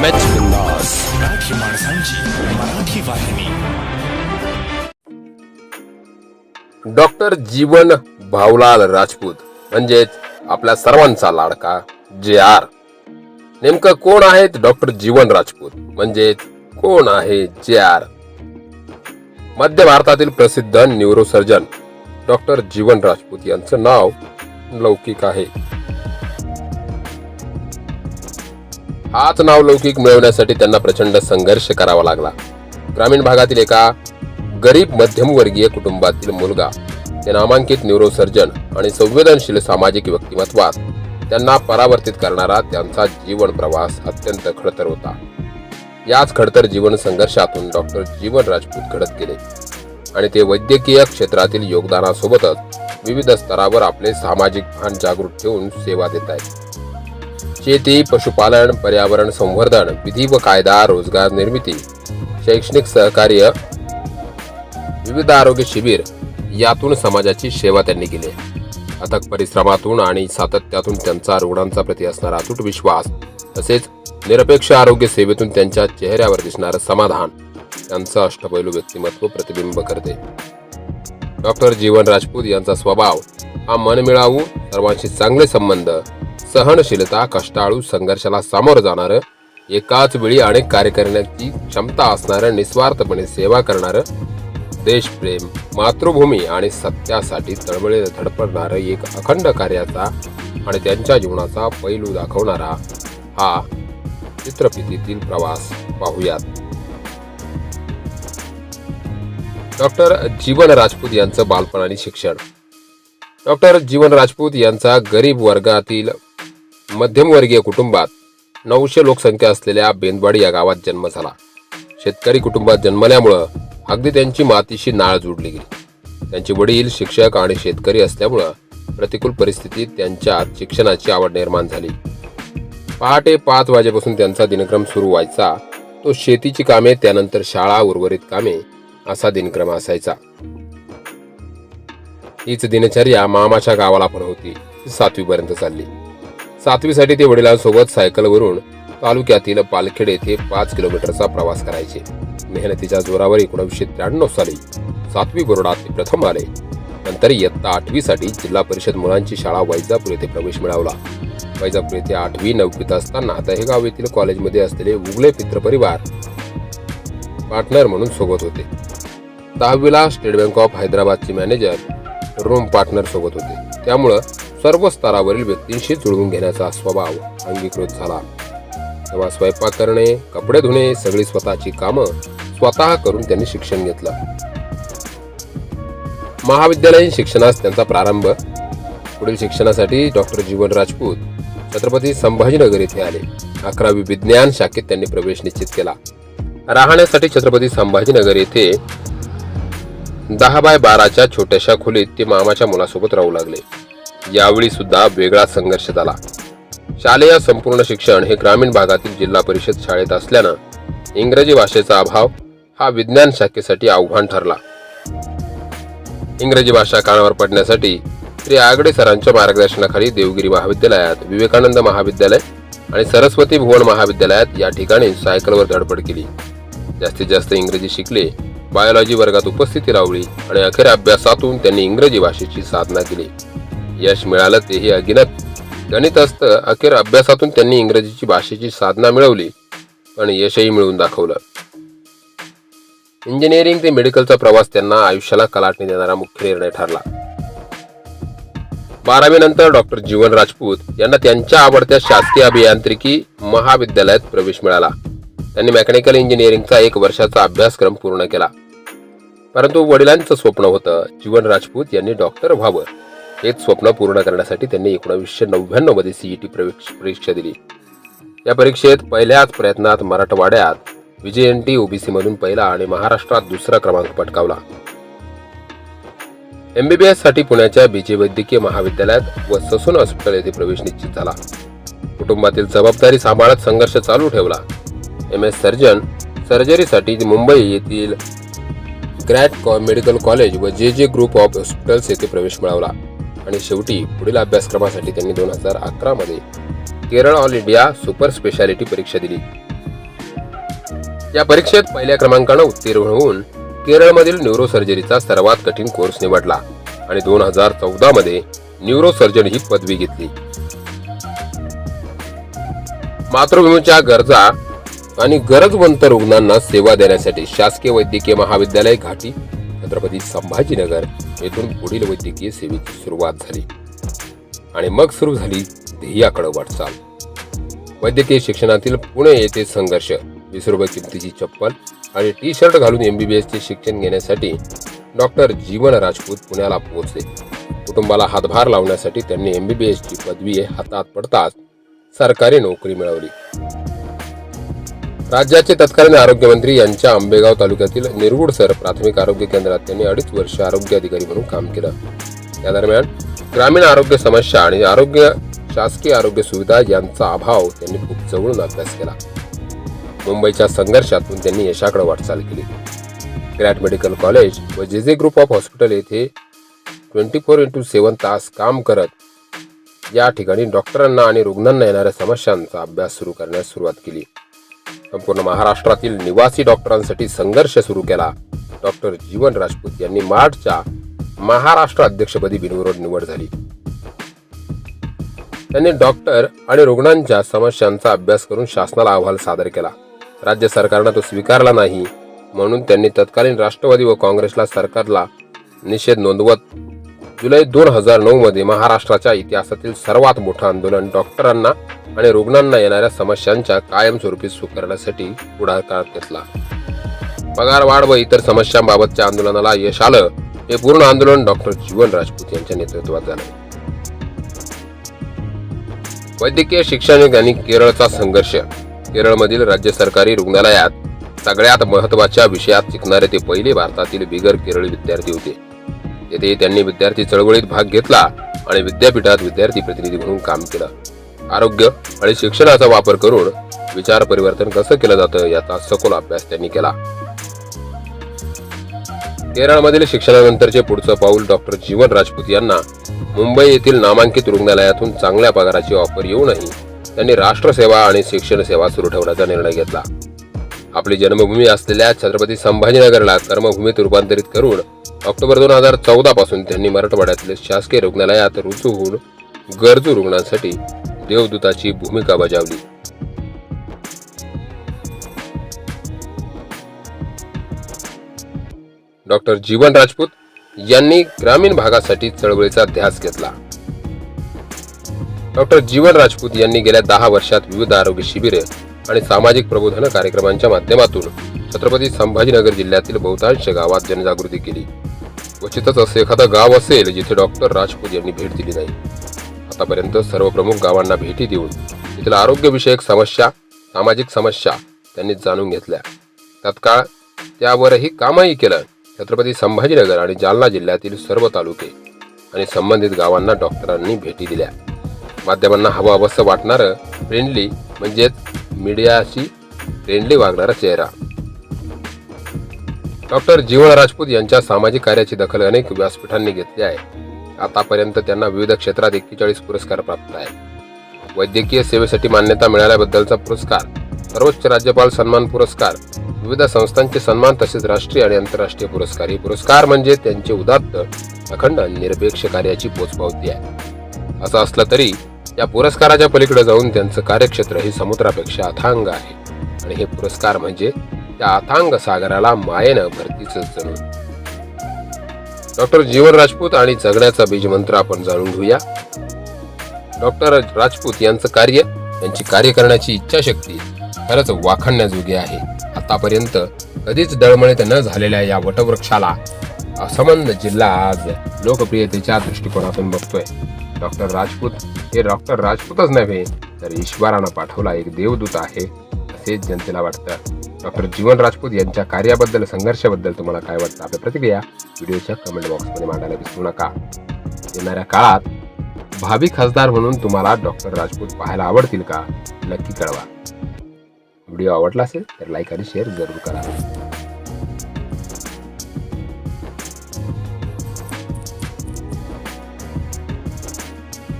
M बिंदास मराठी माणसांची मराठी वाहिनी डॉक्टर जीवन भावलाल राजपूत म्हणजेच आपल्या सर्वांचा लाडका जे आर. नेमकं कोण आहेत डॉक्टर जीवन राजपूत म्हणजेच कोण आहे जे आर? मध्य भारतातील प्रसिद्ध न्यूरोसर्जन डॉक्टर जीवन राजपूत यांचं नाव लौकिक आहे. हाच नाव लौकिक मिळवण्यासाठी त्यांना प्रचंड संघर्ष करावा लागला. ग्रामीण भागातील एका गरीब मध्यमवर्गीय कुटुंबातील मुलगा ते नामांकित न्यूरोसर्जन आणि संवेदनशील सामाजिक व्यक्तिमत्वात त्यांना परावर्तित करणारा त्यांचा जीवन प्रवास अत्यंत खडतर होता. याच खडतर जीवन संघर्षातून डॉक्टर जीवन राजपूत घडत गेले आणि ते वैद्यकीय क्षेत्रातील योगदानासोबतच विविध स्तरावर आपले सामाजिक भान जागृत ठेवून सेवा देत आहेत. शेती पशुपालन पर्यावरण संवर्धन विधी व कायदा रोजगार निर्मिती शैक्षणिक सहकार्य विविध आरोग्य शिबिर यातून समाजाची सेवा त्यांनी केली अथक परिश्रमातून आणि सातत्यातून त्यांचा रुग्णांचा प्रती असणारा अतूट विश्वास तसेच निरपेक्ष आरोग्य सेवेतून त्यांच्या चेहऱ्यावर दिसणारं समाधान त्यांचं अष्टपैलू व्यक्तिमत्व प्रतिबिंब करते. डॉक्टर जीवन राजपूत यांचा स्वभाव हा मनमिळावू सर्वांशी चांगले संबंध सहनशीलता कष्टाळू संघर्षाला सामोरं जाणारं एकाच वेळी अनेक कार्य करण्याची क्षमता असणारं निस्वार्थपणे सेवा करणारं देशप्रेम मातृभूमी आणि सत्यासाठी तळमळीने धडपडणारं एक अखंड कार्याचा आणि त्यांच्या जीवनाचा पैलू दाखवणारा हा चित्रफितीतील प्रवास पाहूयात. डॉक्टर जीवन राजपूत यांचं बालपण आणि शिक्षण. डॉक्टर जीवन राजपूत यांचा गरीब वर्गातील मध्यमवर्गीय कुटुंबात नऊशे लोकसंख्या असलेल्या बेंदवाडी या गावात जन्म झाला. शेतकरी कुटुंबात जन्मल्यामुळं अगदी त्यांची मातीशी नाळ जोडली गेली. त्यांचे वडील शिक्षक आणि शेतकरी असल्यामुळं प्रतिकूल परिस्थितीत त्यांच्यात शिक्षणाची आवड निर्माण झाली. पहाटे पाच वाजेपासून त्यांचा दिनक्रम सुरू व्हायचा. तो शेतीची कामे त्यानंतर शाळा उर्वरित कामे असा दिनक्रम असायचा. हीच दिनचर्या मामाच्या गावाला पण होती. सातवीपर्यंत चालली. सातवीसाठी ते वडिलांसोबत सायकलवरून तालुक्यातील पालखेड येथे पाच किलोमीटरचा प्रवास करायचे. मेहनतीच्या जोरावर एकोणीसशे त्र्याण्णव साली सातवी बोर्डात ते प्रथम आले. नंतर इयत्ता आठवीसाठी जिल्हा परिषद मुलांची शाळा वैजापूर येथे प्रवेश मिळवला. वैजापूर येथे आठवी नववीत असताना दहेगाव येथील कॉलेजमध्ये असलेले उगले मित्र परिवार पार्टनर म्हणून सोबत होते. दहावीला स्टेट बँक ऑफ हैदराबादचे मॅनेजर रूम पार्टनर सोबत होते. त्यामुळं सर्व स्तरावरील व्यक्तींशी जुळवून घेण्याचा स्वभाव अंगीकृत झाला. तेव्हा स्वयंपाक करणे कपडे धुणे सगळी स्वतःची कामं स्वतः करून त्यांनी शिक्षण घेतलं. महाविद्यालयीन शिक्षणास त्यांचा प्रारंभ. पुढील शिक्षणासाठी डॉक्टर जीवन राजपूत छत्रपती संभाजीनगर येथे आले. अकरावी विज्ञान शाखेत त्यांनी प्रवेश निश्चित केला. राहण्यासाठी छत्रपती संभाजीनगर येथे दहा बाय बाराच्या छोट्याशा खोलीत ते मामाच्या मुलासोबत राहू लागले. यावेळी सुद्धा वेगळा संघर्ष झाला. शालेय संपूर्ण शिक्षण हे ग्रामीण भागातील जिल्हा परिषद शाळेत असल्यानं इंग्रजी भाषेचा अभाव हा विज्ञान शाखेसाठी आव्हान ठरला. इंग्रजी भाषा कानावर पडण्यासाठी श्री आगडे सरांच्या मार्गदर्शनाखाली देवगिरी महाविद्यालयात विवेकानंद महाविद्यालय आणि सरस्वती भुवन महाविद्यालयात या ठिकाणी सायकलवर धडपड केली. जास्तीत जास्त इंग्रजी शिकले बायोलॉजी वर्गात उपस्थिती लावली आणि अखेर अभ्यासातून त्यांनी इंग्रजी भाषेची साधना केली. यश मिळालं तेही अगिनत. गणित असतं अखेर अभ्यासातून त्यांनी इंग्रजीची भाषेची साधना मिळवली पण यशही मिळवून दाखवलं. इंजिनिअरिंग ते मेडिकलचा प्रवास त्यांना आयुष्याला कलाटणी देणारा मुख्य निर्णय ठरला. बारावी नंतर डॉक्टर जीवन राजपूत यांना त्यांच्या आवडत्या शासकीय अभियांत्रिकी महाविद्यालयात प्रवेश मिळाला. त्यांनी मेकॅनिकल इंजिनिअरिंगचा एक वर्षाचा अभ्यासक्रम पूर्ण केला. परंतु वडिलांचं स्वप्न होतं जीवन राजपूत यांनी डॉक्टर व्हावं. हेच स्वप्न पूर्ण करण्यासाठी त्यांनी एकोणीसशे नव्याण्णवमध्ये सीईटी प्रवेश परीक्षा दिली. या परीक्षेत पहिल्याच प्रयत्नात मराठवाड्यात विजयंटी ओबीसी मधून पहिला आणि महाराष्ट्रात दुसरा क्रमांक पटकावला. एमबीबीएससाठी पुण्याच्या बीजे वैद्यकीय महाविद्यालयात व ससून हॉस्पिटल येथे प्रवेश निश्चित झाला. कुटुंबातील जबाबदारी सांभाळत संघर्ष चालू ठेवला. एम एस सर्जन सर्जरीसाठी मुंबई येथील ग्रॅट मेडिकल कॉलेज व J J group of hospitals येथे प्रवेश मिळवला. आणि शेवटी पुढील अभ्यासक्रमासाठी त्यांनी दोन हजार अकरा मध्ये Kerala all India super speciality परीक्षा दिली. या परीक्षेत पहिल्या क्रमांकानं उत्तीर्ण होऊन केरळमधील न्यूरोसर्जरीचा सर्वात कठीण कोर्स निवडला आणि दोन हजार चौदा मध्ये न्यूरोसर्जन ही पदवी घेतली. मातृभूमीच्या गरजा आणि गरजवंत रुग्णांना सेवा देण्यासाठी शासकीय वैद्यकीय महाविद्यालय घाटी छत्रपती संभाजीनगर येथून पुढील वैद्यकीय सेवेची सुरुवात झाली. आणि मग सुरू झाली ध्येयाकडे वाटचाल. वैद्यकीय शिक्षणातील पुणे येथे संघर्ष वीस रुपये किमतीची चप्पल आणि टी शर्ट घालून एमबीबीएस चे शिक्षण घेण्यासाठी डॉक्टर जीवन राजपूत पुण्याला पोहोचले. कुटुंबाला हातभार लावण्यासाठी त्यांनी एमबीबीएस ची पदवी हातात पडताच सरकारी नोकरी मिळवली. राज्याचे तत्कालीन आरोग्यमंत्री यांच्या आंबेगाव तालुक्यातील निरगुडसर प्राथमिक आरोग्य केंद्रात त्यांनी अडीच वर्ष आरोग्य अधिकारी म्हणून काम केलं. या दरम्यान ग्रामीण आरोग्य समस्या आणि आरोग्य शासकीय आरोग्य सुविधा यांचा अभाव त्यांनी खूप जवळून अभ्यास केला. मुंबईच्या संघर्षातून त्यांनी यशाकडे वाटचाल केली. ग्रॅट मेडिकल कॉलेज व J J group of hospital येथे ट्वेंटी फोर इंटू सेवन तास काम करत या ठिकाणी डॉक्टरांना आणि रुग्णांना येणाऱ्या समस्यांचा अभ्यास सुरू करण्यास सुरुवात केली. संपूर्ण महाराष्ट्रातील निवासी डॉक्टरांसाठी संघर्ष सुरू केला. डॉक्टर जीवन राजपूत यांनी मार्चच्या महाराष्ट्र अध्यक्षपदी बिनविरोध निवड झाली. त्यांनी डॉक्टर आणि रुग्णांच्या समस्यांचा अभ्यास करून शासनाला अहवाल सादर केला. राज्य सरकारनं तो स्वीकारला नाही म्हणून त्यांनी तत्कालीन राष्ट्रवादी व काँग्रेसला सरकारला निषेध नोंदवत जुलै दोन हजार नऊ मध्ये महाराष्ट्राच्या इतिहासातील सर्वात मोठं आंदोलन डॉक्टरांना आणि रुग्णांना येणाऱ्या समस्यांच्या कायमस्वरूपी स्वीकारण्यासाठी पुढाकार घेतला. पगार वाढ व इतर समस्यांबाबतच्या आंदोलनाला यश आलं हे पूर्ण आंदोलन डॉक्टर जीवन राजपूत यांच्या नेतृत्वात झालं. वैद्यकीय शिक्षण आणि केरळचा संघर्ष. केरळमधील राज्य सरकारी रुग्णालयात सगळ्यात महत्त्वाच्या विषयात शिकणारे ते पहिले भारतातील बिगर केरळी विद्यार्थी होते. येथे त्यांनी विद्यार्थी चळवळीत भाग घेतला आणि विद्यापीठात विद्यार्थी प्रतिनिधी म्हणून काम केलं. आरोग्य आणि शिक्षणाचा वापर करून विचार परिवर्तन कसं केलं जातं याचा सखोल अभ्यास त्यांनी केला. केरळमधील शिक्षणानंतरचे पुढचं पाऊल डॉक्टर जीवन राजपूत यांना मुंबई येथील नामांकित रुग्णालयातून चांगल्या पगाराची ऑफर येऊनही त्यांनी राष्ट्रसेवा आणि शिक्षण सेवा सुरू ठेवण्याचा निर्णय घेतला. आपली जन्मभूमी असलेल्या छत्रपती संभाजीनगरला कर्मभूमीत रूपांतरित करून ऑक्टोबर दोन हजार चौदा पासून त्यांनी मराठवाड्यातील शासकीय रुग्णालयात रुजू होऊन गरजू रुग्णांसाठी देवदूताची भूमिका बजावली. डॉक्टर जीवन राजपूत यांनी ग्रामीण भागासाठी चळवळीचा ध्यास घेतला. डॉक्टर जीवन राजपूत यांनी गेल्या दहा वर्षात विविध आरोग्य शिबिरे आणि सामाजिक प्रबोधन कार्यक्रमांच्या माध्यमातून छत्रपती संभाजीनगर जिल्ह्यातील बहुतांश गावात जनजागृती केली. क्वचितच असे एखादं गाव असेल जिथे डॉक्टर राजपूत यांनी भेट दिली नाही. आतापर्यंत सर्व प्रमुख गावांना भेटी देऊन तिथल्या आरोग्यविषयक समस्या सामाजिक समस्या त्यांनी जाणून घेतल्या. तत्काळ त्यावरही कामही केलं. छत्रपती संभाजीनगर आणि जालना जिल्ह्यातील सर्व तालुके आणि संबंधित गावांना डॉक्टरांनी भेटी दिल्या. माध्यमांना हवं हवंसं वाटणारं फ्रेंडली म्हणजेच मीडियाशी फ्रेंडली वागणारा चेहरा. डॉक्टर जीवन राजपूत यांच्या सामाजिक कार्याची दखल अनेक व्यासपीठांनी घेतली आहे. आतापर्यंत त्यांना विविध क्षेत्रात एक्केचाळीस पुरस्कार प्राप्त आहे वैद्यकीय सेवेसाठी मान्यता मिळाल्याबद्दलचा पुरस्कार सर्वोच्च राज्यपाल सन्मान पुरस्कार विविध संस्थांचे सन्मान तसेच राष्ट्रीय आणि आंतरराष्ट्रीय पुरस्कार. हे पुरस्कार म्हणजे त्यांचे उदात्त अखंड आणि निरपेक्ष कार्याची पोचपावती आहे. असं असलं तरी या पुरस्काराच्या पलीकडे जाऊन त्यांचं कार्यक्षेत्र हे समुद्रापेक्षा अथांग आहे. आणि हे पुरस्कार म्हणजे त्या अथांग सागराला मायेनं भरतीच जणू. डॉक्टर जीवन राजपूत आणि जगण्याचा बीजमंत्र आपण जाणून घेऊया. डॉक्टर राजपूत यांचं कार्य त्यांची कार्य करण्याची इच्छाशक्ती खरंच वाखाणण्याजोगी आहे. आतापर्यंत कधीच डळमळीत न झालेल्या या वटवृक्षाला असंबंध जिल्हा आज लोकप्रियतेच्या दृष्टिकोनातून बघतोय. डॉक्टर राजपूत हे डॉक्टर राजपूतच नव्हे तर ईश्वरानं पाठवला एक देवदूत आहे असेच जनतेला वाटतं. डॉक्टर जीवन राजपूत यांच्या कार्याबद्दल संघर्षाबद्दल तुम्हाला काय वाटतं? आपल्या प्रतिक्रिया व्हिडिओच्या कमेंट बॉक्समध्ये मांडायला विसरू नका. येणाऱ्या काळात भावी खासदार म्हणून तुम्हाला डॉक्टर राजपूत पाहायला आवडतील का? नक्की कळवा. व्हिडिओ आवडला असेल तर लाईक आणि शेअर जरूर करा.